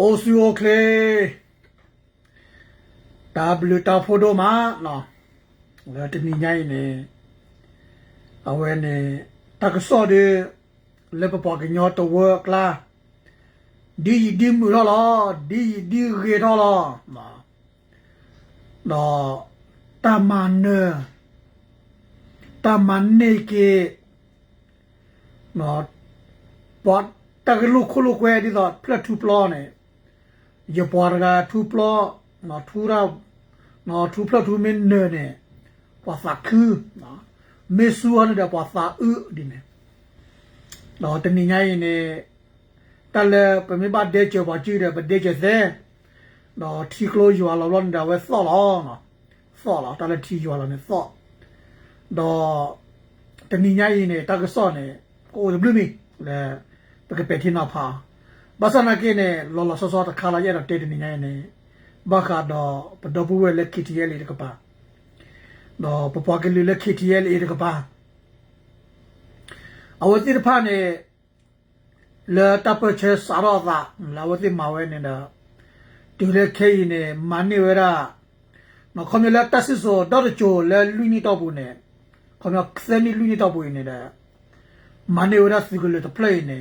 အိုဆူအိုကလေတာဘလူတာဖိုဒိုမာနော်လာတမီညိုင်းနေအဝဲနေတက္ကစောဒီလေပပကညောတဝကလာဒီဒီမူလာဒီဒီရေထောလာမာတော့တမန်နတမန်နေကေနော်ပတ်တကလူခုလူခွဲဒီတော့ဖလက်ထူပလောနဲ့ ะดีดีเกทละมาเนาะตามันเนตามันเนเกเนาะปอดตากลุกคุลุกเวดิดอพลัดทุปลอเนี่ย ye porga tu plo no thura no tu plo tu min ne ne pa sa khu no me su an da pa sa u di ne no te ni nya yin ne ta le pe me ba de che ba chi de ba de che se no ti klo yu la lo da we so lo no so lo ta le ti yu la ne so do te ni nya yin ne ta ka so ne ko de blu mi le pe ke pe ti na pa ဘာသာနာကိနေလောလောဆောဆောတခါလာရတော့တေတနေနေနေဘာခါတော့ပဒပူဝဲလက်ခိတီယဲလေးတကပါတော့ပပကလေးလက်ခိတီယဲလေးတကပါအဝတိဖာနေလေတပ်ပချေစာရောသာလာဝတိမဝဲနေတာတူလက်ခိနေမန်နေဝရနော်ခမလက်တဆစ်ဆိုတော့ချိုလဲလူနီတော့ဘူးနေခမခစနီလူနီတော့ဘူးနေတဲ့မန်နေဝရစီကလေးတပလေးနေ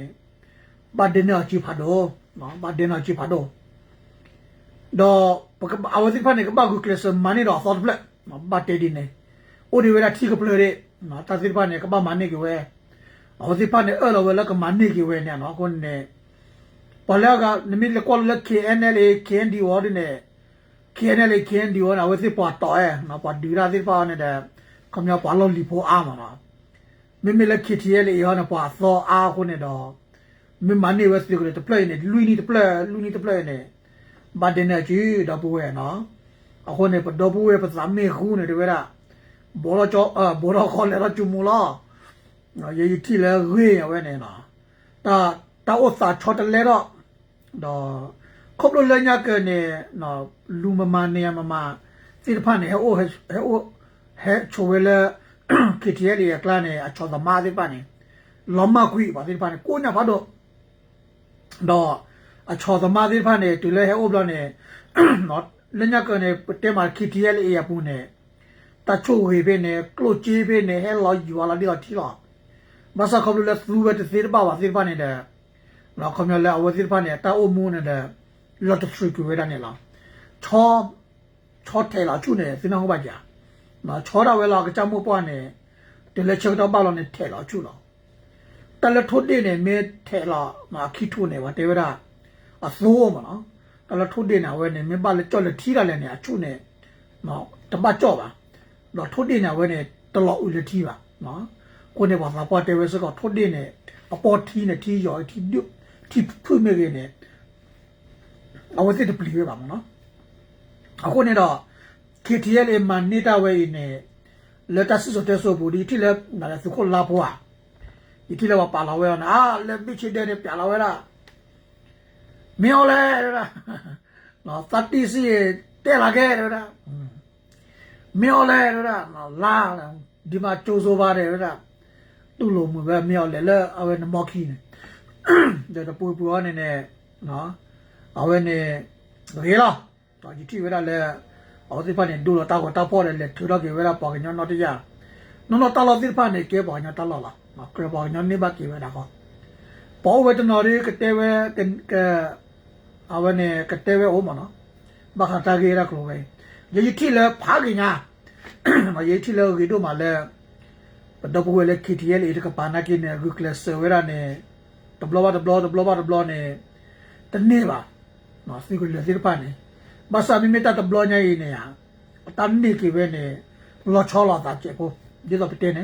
ဘာဒနာချိဖာတော့နော်ဘာဒနာချိဖာတော့တော့ပကအဝတိဖာနေကဘာကူကလစမနီတော့သော့ပလက်နော်ဘာတေဒီနေအိုဒီဝဲလာထီကပလရဲနော်တာစီဖာနေကဘာမနီကဝဲအဝတိဖာနေအဲ့လိုဝဲလကမနီကဝဲနေနော်ကိုနေပလာကနမီလကောလ KNL KND ဝါဒီနေ KNL KND ဝါအဝတိပါတော့အဲနော်ပါဒီရာစီဖာနေတဲ့ကမြပါလောလီဖိုအာမနော်မိမိလက်ခီတီရဲလေရောနပါသောအားခုနေတော့ မမနေဝက်စကိုတပလက်နေလူနီတပလက်လူနီတပလက်နေဘာဒနေကြီးတော့ပွဲနော်အခုနေတော့ပွဲပစမေခုနေတယ်ဝဲတာဘောရချောအဘောရခေါ်လေရချူမူလာနော်ယေတီလေရေဝဲနေနော်တာတာဥစာချောတလဲတော့တော့ခုပ်လို့လညာကနေနော်လူမမနေမမစိတဖတ်နေဟဲ့အိုဟဲ့ဟဲ့ဟဲ့ချိုဝဲလေကတီရဲလေကလာနေအချောသမားဒီပါနေလောမကွီပါဒီပါနေကိုညာဖတ် တော့တော့အချော်သမားသေးဖာနေတူလဲဟဲအိုဘလနေနော်လညကနေတဲမာ KTL အေးရပူနေတချိုဝေပဲနေကလိုချေးပဲနေဟဲလောယူလာဒီတော့တီလာမဆာခဘလသူဝတ်သေပါဝသေပါနေတဲ့နော်ခမလဲအဝသေပါနေတာအိုမူနေတဲ့လော့တထရီကူဝဲတာနေလားချောချောထဲလာချုနေစနေဟောပါကြနော်ချောတာဝဲလာကကြမှုပွားနေတယ်လေချက်တော့ပါလို့နေထဲလာချုလား တလထုတ်တဲ့နဲ့မဲထဲလာမာခိထုနေပါတေဝရအစိုးမနော်တလထုတ်တဲ့နာဝဲနေမပါလေကြော်လေထီတာလည်းနေအချုနေနော်တပတ်ကြော့ပါတော့ထုတ်တဲ့နာဝဲနေတလောဦးလေထီပါနော်ကိုနေပါသာပေါ်တေဝစကထုတ်တဲ့နေအပေါ်ထီနေထီရောထီဒုထီဖုမေရနေအဝစစ်တပလီပဲပါမနော်အခုနေတော့ KTL မန်နေတာဝဲနေလက်တဆဆိုတဲ့ဆိုဘူးဒီထီလဲနားစခုလာပွားဒီတိလောပါလာဝဲနာလက်ပိချတဲ့ပြလာဝဲလားမင်းလဲနော်တတိစီတဲ့လာခဲ့ရတာမင်းလဲရတာနော်လာဒီမှာကြိုးစိုးပါ တယ်ရတာသူ့လိုမျိုးပဲမင်းလဲလဲအဝဲနမော်ခီနေဒါပူပူအနေနဲ့နော်အဝဲနေရေလားတော့ဒီတိဝဲတာလဲအော်ဒီဖာနေဒူတော့တောက်တော့ပေါ်တယ်လေထူတော့ကေဝဲတာပေါ်ကညောတော့တရားနော်နော်တလောဒီဖာနေကေပေါ်ညောတလောလား ကရဘောညနေဘာကိဝဒါကောပေါ်ဝဲတနော်ရီကတဲဝဲကကအဝနေကတဲဝဲအိုမနော်ဘာခတာကေရကလိုဝဲယေတီလဖာကညာမယေတီလဂီတို့မလဲပဒပဝဲလေခီတီယဲလေကပါနာကိနေဂုကလဆဝဲရနေတဘလဘတဘလတဘလဘတဘလနေတနေပါနော်စီကိုလေစီပါနေဘာသာမီမီတာတဘလညာရင်းနေရတန်နေကိဝဲနေလောချောလာတာချက်ကိုဒီတော့ပတဲနေ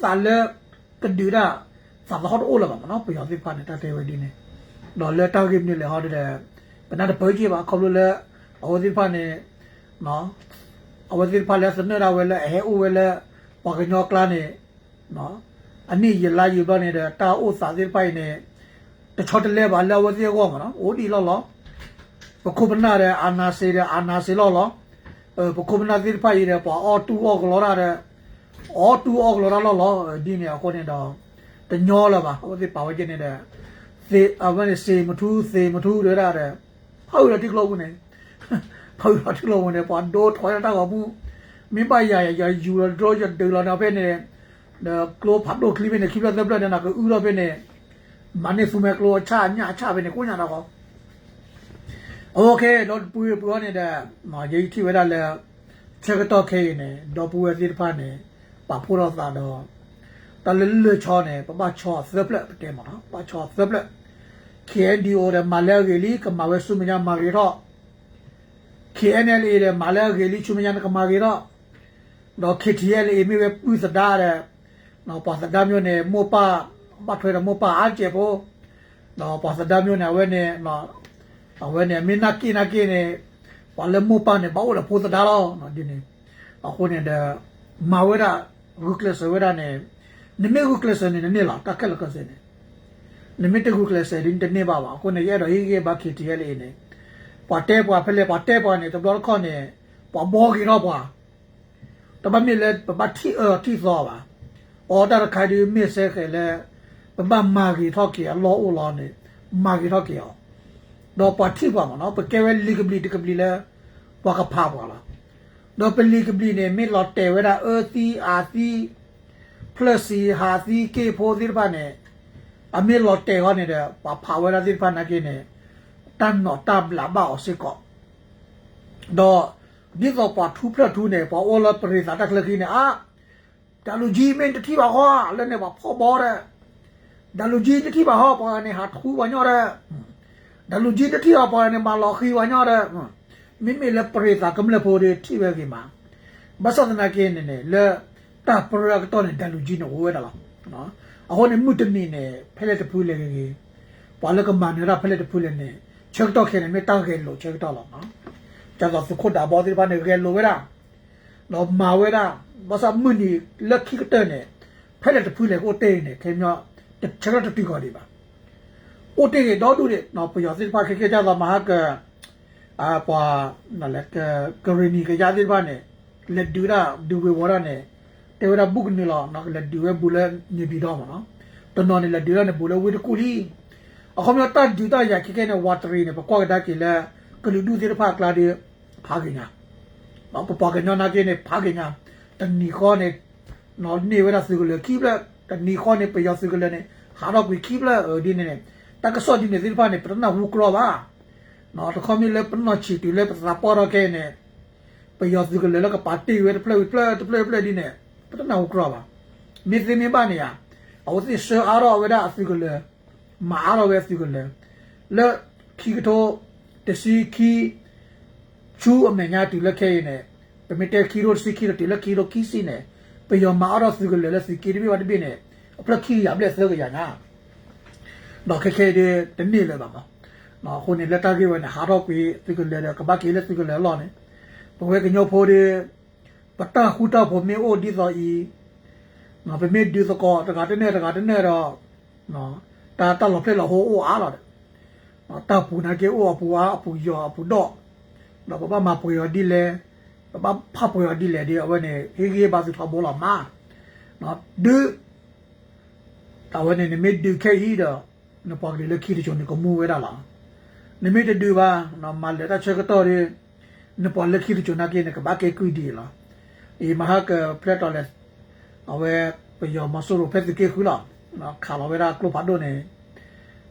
စာလကဒူရာစာဟော့အိုလာမနော်ပျော်သိပါနေတာတဲ့ဝဒီနေဒေါ်လာတာဂိမနေလေဟောတဲ့ဘနာတပွဲကြီးပါခေါလို့လဲအဝသိပါနေနော်အဝသိပါလဲစနေရဝဲလဲအဲအိုဝဲလဲပကညောကလာနေနော်အနည်းရလာယူပါနေတဲ့တာအိုစာသိပိုင်နေတချောတလဲပါလဲဝသိကောမနော်အိုဒီလောလောပခုပနာတဲ့အာနာစေတဲ့အာနာစေလောလောပခုပနာသိပိုင်ရတဲ့ပေါ်အော်တူအော်ကလောရတဲ့ အောတူအောကလောရလောလောဒီနေခေါ်နေတာတညောလာပါဟိုဒီပါဝကျနေတဲ့သေအဝနဲ့စေမထူးသေမထူးရတဲ့ဟောရတိကလောဝင်နေဟောရတိကလောဝင်နေပါဒိုထွာရတာကဘူးမင်းပါရရရယူရတော့ရဒေလာနာပဲနေဒါကလောဖတ်လို့ကလိပနေခိပလက်လက်နေနာကဥရောပဲနေမနေစုမဲကလောချာညာချပဲနေကိုညာတော့โอเคတော့ပူပူနေတဲ့မကြီးထိဝဲတာလဲချက်တော့ခဲနေတော့ပူဝဲစီတဖာနေ ပါဖို့တော့သာတော့တလလချောနေပပချောသပလက်တဲမှာပချောသပလက် KNDO တဲ့မလဲဂေလီကမဝဲစုမညာမာရီတော့ KNLA တဲ့မလဲဂေလီချုမညာကမာရီတော့တော့ KTLA မြေပဲပူစတာတဲ့တော့ပါစတာမျိုးနဲ့မောပါပတ်ထွေးတော့မောပါအားကျေဖို့တော့ပါစတာမျိုးနဲ့ဝဲနေတော့အဝဲနေမင်းနာကိနာကိနေပါလမောပါနေဘာလို့ပို့တာတော့နော်ဒီနေအခုနေတဲ့မဝဲတာရု ကလစဝဲတာနေနမေရုကလစနေနေလာတက်ကလကစနေနမေတရုကလစရင်တနေပါပါအခုနေရတော့ဟိကေဘာခီတီရလေးနေပါတဲပွားဖလဲပါတဲပွားနေတော့ခေါနေပါဘောကြီးတော့ပွားတပတ်မြလေပပတ်တီအတီသောပါအော်ဒါခါဒီမစ်ဆဲခဲလေပပမာဂီထောက်ကြီးအလောအလောနေမာဂီထောက်ကြီးတော့ ပါတိပါမနော်ပကဲဝဲလီကဘလီတကဘလီလဲပကဖာပါလားတော့ပလီကဘလီနေမီလော်တဲဝဲတာအသီအာသီ plus စီဟာသီကေဖိုဒီပါနေအမီလော်တဲဟောနေတဲ့ပါဖာဝဲတာဒီပါနာကိနေတန်နော်တဘလာပါအစကောတော့ဒီတော့ပါထူပလထူနေပါအော်လာပရိသတ်ကလကိနေအာဒါလူကြီးမင်းတတိပါဟောလည်းနေပါဖော်ဘောတဲ့ဒါလူကြီးတတိပါဟောပါနေဟာထူပါညောတဲ့ဒါလူကြီးတတိအပေါ်နေမှာလော်ခီဝညောတဲ့ မိမိလက်ပရိသကမလဖိုတွေထိပဲကိမှာဘသဒနာကင်းနေလေတာပရကတော့နေဒါလူကြီးနော်ဝဲတာလားနော်အခုနေမှုတမီနေဖဲလက်တပူးလေကြီးဘာလကမန်ရဖဲလက်တပူးလေနေချက်တော့ခဲနေမတောက်ခဲလို့ချက်တော့လားနော်ကျတော့စုခုတာဘောဒီပါနေခဲလို့ဝဲတာတော့မာဝဲတာဘာသာမှုနီလက်ခိကတဲ့နေဖဲလက်တပူးလေကိုတေးနေခဲမြောချက်တော့တူကော်ဒီပါ o te do du de no pu yo si pa ke ke ja da ma ka a pa na le ka ka ri ni ke ja di ba ne le du da du we wa da ne te wa da book ni la na le du we bu le ni bi do ma no to no ne le du da ne bu le we de ku li a khom yo ta du da ya ke ke ne water ni pa ko da ke le ka lu du si da pa kla de pha ke nya ba pa pa ke nya na ke ne pha ke nya ta ni ko ne no ni we da su ko le ki bla ta ni ko ne pe yo su ko le ne ha da ku ki bla di ne ne တကစောဒီနေဒီပါနေပရနာဝူကလောပါ နော်တခမီလေပနချီတီလေပစပေါ်ရကဲနေပယောဒီကလေလကပါတီဝဲပလေပလေပလေပလေဒီနေပရနာဝူကလောပါမိသိနေပါနေရအော်စီရှအားရဝဲဒါအစီကလေမာရဝဲစီကလေလေခီကတိုတစီခီချူအမေညာတီလက်ခဲနေပမီတဲခီရိုစီခီရိုတီလက်ခီရိုကီစီနေပယောမာရစီကလေလက်စီကီရီဘီဝတ်ဘီနေအပလခီရဘလက်စေကရနာတော့ခက်ခဲတဲ့တနေ့လည်းပါပါ နော်ခုနေလက်တာကြီးဝင်ဟာတော့ကွေဒီကလည်းကဘာကလေးဒီကလည်းလောနေဘဝကညောဖို့ဒီပတာခုတာဖို့မေအိုဒီသောဤနော်ပမေဒီသကောတကတနေတကတနေတော့နော်တာတလောဖလက်လောဟိုအိုအားလာတယ်နော်တာပူနာကေအိုအပူအားအပူယောအပူတော့နော်ပပမပူယောဒီလေပပဖပူယောဒီလေဒီအဝနေဟေးကြီးပါစီထဘောလာမာနော်ဒူတာဝနေနေမီဒူခဲဟီတော့နပကလေးလခိတချုံနေကမူဝဲတာလား နမိတဒူပါနော်မလက်တာချက်တော့ရနပလခိတချုံနာကေနကဘာကေကွီဒီလားအေမဟာကပလက်တော်လက်အဝဲပယောမဆိုးရဖက်ကေခူလားနော်ခါလာဝဲတာကလပတ်တော့နေ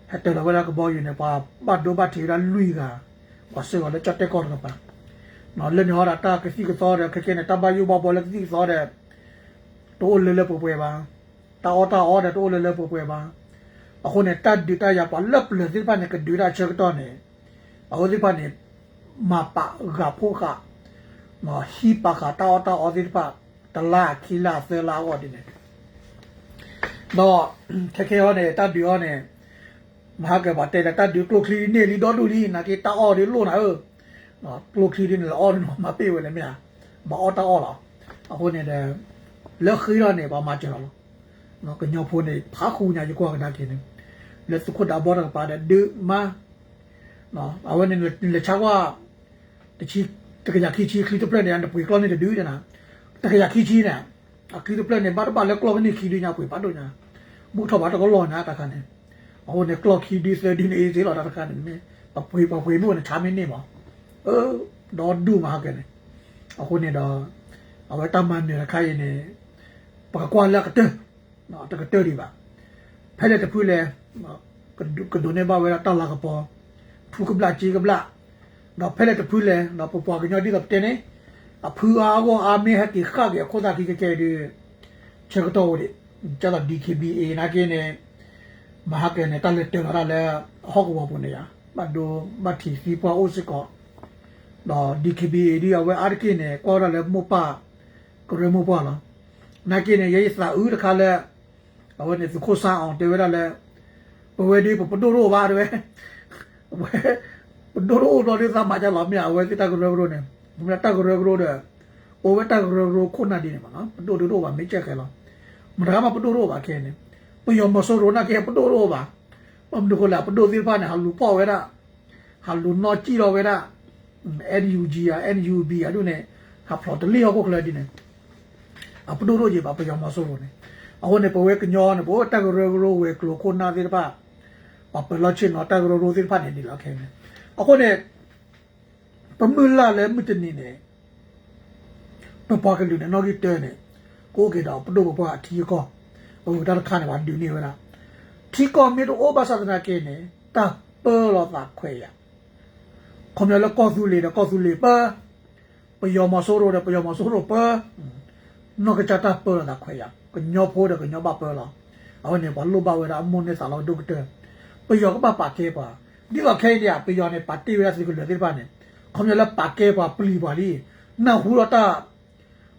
ဟက်တယ်ဝဲတာကဘောယူနေပါဘတ်ဒိုဘတ်ထီရာလူီကဝဆေဝလက်ချက်တက်ကောကပါနော်လည်းညောတာတာကစီကစောရခကေနေတဘယူဘဘောလက်စီစောရတိုးလေလေပပွဲပါတာအော်တာအော်တဲ့တိုးလေလေပပွဲပါ အခုနဲ့တတ်ဒူတာရပါလက်ပလဒီပါနေကဒူရာချက်တော့နေအခုဒီပါနေမပါဂါဖိုခါမဟီပါခါတောတောအဒီပါတလာခီလာဆဲလာဝတ်နေတော့ခက်ခဲဟောနေတတ်ဒူဟောနေမဟာကဘတဲ့တတ်ဒူကလုခီနေလီတော့လူလီနာကေတောအော်ဒီလို့နာဟောနော်ကလုခီဒီနော်အော်နော်မပေးဝလေမြာမအော်တောအော်လားအခုနေတဲ့လက်ခီရနေပါမကျတော့နော်ကညောဖို့နေဖာခုညာကြွားကတာတင်နေ လက်စခုတာဘောရပါတဲ့ဒမနော်အဝနေလေချာကွာတချီတကရခီချီခလီတပလက်နေန်ပွေကလောနေတူးနေတာတကရခီချီနေအခလီတပလက်နေဘာဘာလက်ကလောနေခီဒီညာပွေပါတော့ညာဘူထောပါတော့လောနာတခါနေဟိုနေကလော့ခီဒီစဒီနေအေးစီလာတာကန်နေပပွေပပွေမို့နေချမင်းနေပါအဲတော့ဒူမှာကဲအခုနေတော့အဝတမန်နေခိုင်းနေပကွာလက်ကတဲ့နော်တကတဲ့ဒီပါဖဲတဲ့တ ဖူးလေကဒုကဒုနေပါဝဲတာလာကပေါ်ဖူကပလာချီကပလာတော့ဖဲတဲ့တဖူးလေတော့ပပွားကညောဒီကတဲ့နေအဖူအားကိုအာမေဟတိခါကေခိုတာကိကေဒီချက်တော့ဒီကျတော့ DKBA နာကင်းနေမဟာကေနဲ့တလက်တယ်ရလဲဟောက်ဘောပုန်နေရဘတ်ဒိုဘတ်တီစီပွားအိုစကောတော့ DKB ဒီအဝဲအာရကိနဲ့ကောရလဲမပါကရမပါလားနာကိနဲ့ရေးစာဦးတခါလဲ အဝဲနဲ့စခိုးစားအောင်တေဝရလဲဘဝဒီပပဒိုရောပါရွယ်ဝဲပဒိုရောတော့ဒီသားမကြလာမြအဝဲတိတကရဂရိုနဲ့ဘယ်တကရဂရိုတဲ့အိုဝဲတကရဂရိုခုနာဒီနေမှာနော်ပဒိုရိုပါမေချက်ခဲလားမရမပဒိုရိုပါခဲနေ puyo mosoro na ke podoro ba pam do la podo dir pa na halu po we da halu no chi ro we da NUG ya NUB ya do ne ha plot le ko kla di ne a podoro je ba puyo mosoro ne a ho ne po we knyo ne bo ta ro ro we klo ko na dir pa pa pa la chin no ta ro ro dir pa ne ni la ke ne a ho ne pam la le mu tin ni ne pa pa ke lu ne no gi te ne ko ke da podo pa a thi ko ဟိုဒါခါနေပါဒူနေဝလားထီကောမီတိုအိုဘာသာနာကေနေတာပေါ်လောတာခွေရခမလကောသူလေကောသူလေပါပယောမဆိုးရိုပယောမဆိုးရိုပါ နောကချတာပေါ်တာခွေရကညောဖိုးတယ်ကညောပါပေါ်လာအော်နေဘာလို့ပါဝဲတာအမွန်နေစားလို့ဒုက္တပယောကပါပါကေပါဒီကခဲရပယောနေပါတီရစီကလေဒီပါနေခမလပါကေပါပလီပါလီနာဟူရတာ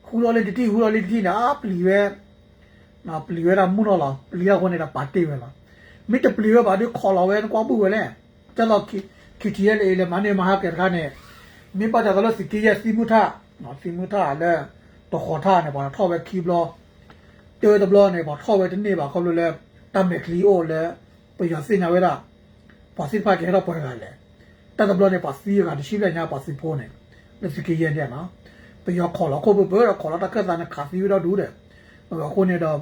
ဟူရလေတီဟူရလေတီနာပလီဝဲနာပလီဝဲတာမှုတော့လားပလီရခွနေတာပါတေးပဲလားမိတပလီဝဲပါဒီခေါ်လာဝဲကွာပူဝဲလဲကျတော့ခီခီတီရဲလေလေမနေမဟာကဲကနေမိပါကြ တော့စီကီရစီမူထနော်စီမူထလဲတော့ခေါ်ထားနေပါတော့ပဲခီဘလောတေးတဘလောနေပါထောက်ပဲတနေ့ပါခေါ်လို့လဲတမ်မက်ကလီအိုလဲပရစင်နဝဲတာပါစီပါကဲတော့ပေါ်လာလဲတတဘလောနေပါစီကတရှိလဲညာပါစီဖိုးနေလက်စီကီရဲတဲ့နော်ပရခေါ်လာခေါ်ဘဘခေါ်လာတက်ကစားနေခါစီရတော့ဒူးတယ်အခုနေတော့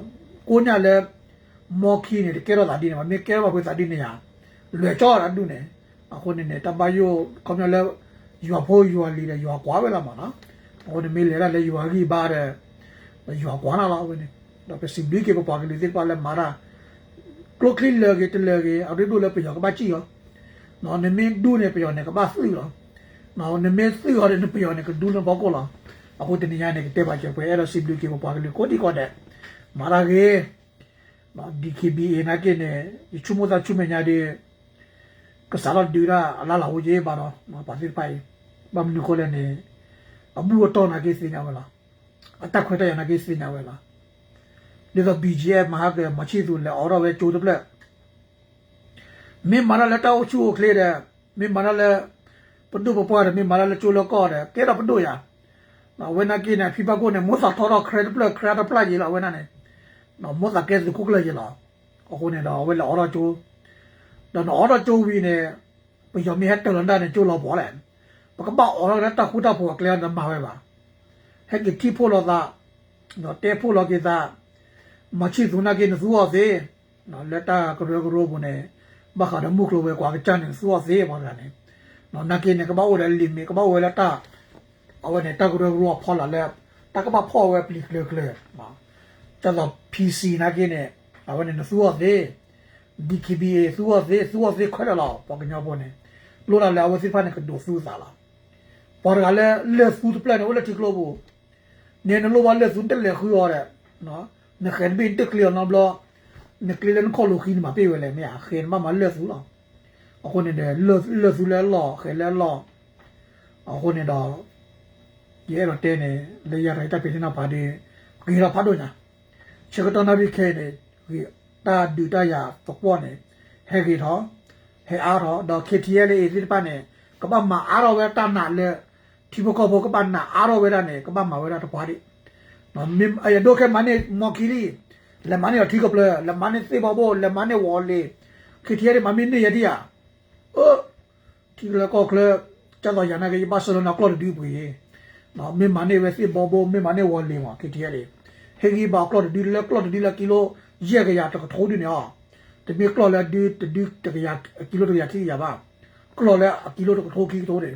ကိုညာလဲမော်ခီနေကဲတော့တာဒီနေမှာမြေကဲတော့ပဲတာဒီနေရလွယ်ကြောတာဒုနေအခုနေနေတပယိုကွန်မြလဲယူဖိုးယူလီလဲယူကွာပဲလာမှာနော်အခုနေမေးလေလဲယူကြီးပါတဲ့ယူကွာနာလာဝင်နေ တော့ပစီဘီကေပပါကလေးတိပါလဲမာရာကလုတ်ကလီလေကေတလေကေအရီဒိုလဲပြောကပါချီရောနော်နေမင်းဒူနေပြောနေကပါစီရောနော်နေမင်းစီရောနေပြောနေကဒူနေဘောကောလားအခုတနေရနေတဲ့ပါချက်ပဲအဲ့တော့စီဘီကေပပါကလေးကိုတီကောတဲ့ marage ma DKBA na ke ne chumo da chume nya de ka sala dira ala la hoje ba no ma pa sir pai ba mu ko le ne abu to na ke si nya wala ata khwe ta ya na ke si nya wala le da BGF ma ha ke ma chi tu le ora we chu de ple me mara le ta o chu o kle de me mara le ပဒုပပွားတယ်မြေမာလာချိုလကောတယ်ကဲတော့ပဒုရနော်ဝဲနာကိနေဖိပကိုနေမောစာထောတော့ခရက်ပလက်ခရက်ပလက်ကြီးလာဝဲနာနေနော်မောတာကဲစခုကလေးလာအခုနေတော့ဝဲလာအော်ချိုတော့အော်ချိုဝီနေပယောမီဟက်တလန်ဒါနေချိုလောပေါ်လဲ ပကပောအော်ရတာခုတာပေါ်ကလေးနမှာဝဲပါဟက်ကတီဖိုလောသာနော်တေဖိုလောကေသာမချီသူနာကေနသူောသေးနော်လက်တာကရောကရောဘုန်နေဘခါရမှုကလိုပဲကွာချန်နေသူောသေးပါလားနေနော်နာကေနေကပောဝဲလီမီကပောဝဲလက်တာအဝဲနေတာကရောကရောဖော်လာလဲတကပဖော်ဝဲပလီကလေကလေပါတတော့ PC နာကိနေအဝနေနသူဝသေး DKBA သူဝသေးသူဝသေးခွဲလာပေါ့ကညောပေါ်နေလိုလာလာဝစီဖာနေကဒိုဆူစားလာ ပေါ်ကလည်းလက်ဖူးပလန်ဝလက်တီကလိုဘူနေနလိုဝလက်ဖူးတက်လေခူရောတဲ့နော်နခန်ဘင်းတက်လျောနော်ဘလနကလီလန်ခေါ်လို့ခင်းမှာပြေဝဲလေမြာခေမမလက်ဖူးလားအခုနေတယ်လက်လက်ဖူးလဲလောခဲလဲလောအခုနေတော့ရဲတော့တဲနေလေရရိုက်တက်ပြနေတာပါဒီကြီးရဖတ်တော့ညာ chekatana bi khe ne wi ta du ta ya to kwa ne he gi tho ဟဲအားတော့တော့ KTL လေးဒီပနဲ့ကပမအားတော့ဝဲတနာလေ ဒီဘကဘကပနာအားတော့ဝဲရနေကပမဝဲရတော့ပါဒီနော်မင်းအရဒိုကမနေမော်ကီလီလက်မနေထိကပလလက်မနေသေဘဘောလက်မနေဝေါ်လေ KTL မမင်းနေရဒီယာအိုဒီလကောကလကျတော့ရနာကဘာဆလိုနာကလော်ဒီပွေနော်မင်းမနေဝဲသေဘဘောမင်းမနေဝေါ်လေမှာ KTL ဟေဂီဘာကလော်ဒီလကလော်ဒီလကီလိုရကရတကထိုးဒီနော်တမီကလော်လက်ဒီတဒီတကရကီလိုတကရတီရပါကလော်လက်ကီလိုတကထိုးကီတိုးတယ်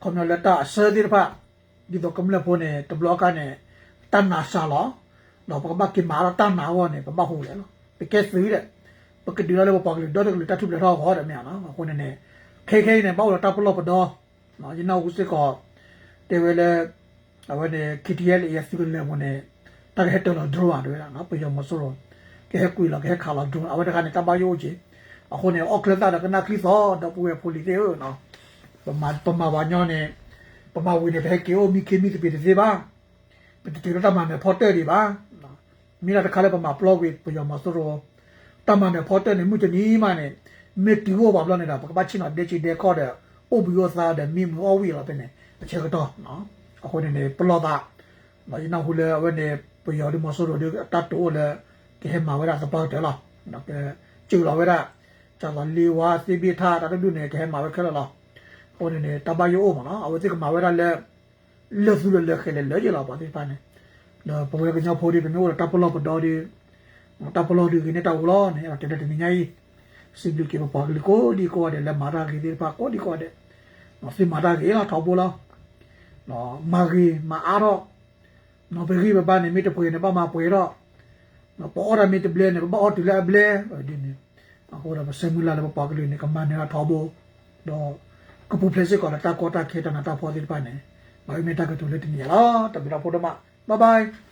ဂီဘာလာတိတဲ့နော်လာကဒီမှာတော့ပါပါမဂျေးမီမချက်ကလော့ဒီဒီလာကစီဖာနကမတော့ဒူတော့နော်ပါလေအိုဒတပီတာမလဲပတော့ခေါ်ဒီပါနေတလာတလာပွေကလောနေဒူလာကရတာဒူနေအခုနေမမူနောနေပပလာဝရကွန်လက်တာဆာဒီဖာဒီတော့ကမလပိုနေတဘလော့ကနေတန်နာရှာလောတော့ပကဘကမာရတန်နာဝနေပပဟိုလေနော်ပကက်စီတဲ့ပကဒီလာလေပကလေဒေါ်တယ်တတ်ထုလေတော့ဟောတယ်မြန်နော်ခုနေနေခဲခဲနေပေါ့တော့တပ်လို့ပတော့နော်ဒီနောက်ဦးစစ်ကောတေဝဲလေအဝဲနေ KTL ရစီလေမနေတကဟက်တော့ဒရဝတွေလားနော်ပြောမစိုးကဲကွေလာကဲခါလာဒရအဝဲတကနေတပါယိုချေအခုနေအော့ကလတာကနာခလီသောတော့ပူရပူလီတေနော် ပမာပမာဝညောနေပမာဝီနေဘဲကေအိုမီကေမီတေတေပါပတတေရတာမနေဖော်တယ်ဒီပါနော်မိလာတခါလေပမာပလော့ဝီပြောမစိုးတမန်တဲ့ဖော်တဲ့နေမှုတနီးမှနဲ့မေတီဟိုဘာဘလနေတာပကပချင်းတော့ဒေချီဒေခေါ်တဲ့အိုဘီယောသားတဲ့မိမောဝီလာတဲ့နေအချက်တော့နော်အခုနေနေပလော့တာမင်းနောက်ဟိုလေဝနေပယောဒီမဆိုးတို့တတ်တိုးလေကဲမှာဝရသပေါတယ်လားနော်ကဲကျူလာဝရကျလာလီဝါစီဘီထားတာတို့နေကဲမှာဝခဲလားဟိုနေနေတဘ ယောမနော်အဝတိကမှာဝရလေလေဖူလေခဲလေလေကြလာပါဒီပါနေတော့ပဝေကညဖိုးဒီမျိုးတပ်ပလော့ပတော်ဒီ tapolo di gini ta ulo ne ate de ni nyai sigil ki pa li ko di ko de la mara gi de pa ko di ko de no si mara gi la thaw bo la no ma gi ma a ro no be gi ba ba ne mi te pwe ne ba ma pwe ro no po ora mi te ble ne ba o ti la ble di ne a ko ra ba se mu la le pa gi ne ka ma ne la thaw bo do ko pu ple se ko la ta ko ta khe ta na ta pho di pa ne ba mi ta ka tu le ti ni la ta bi la pho da ma bye bye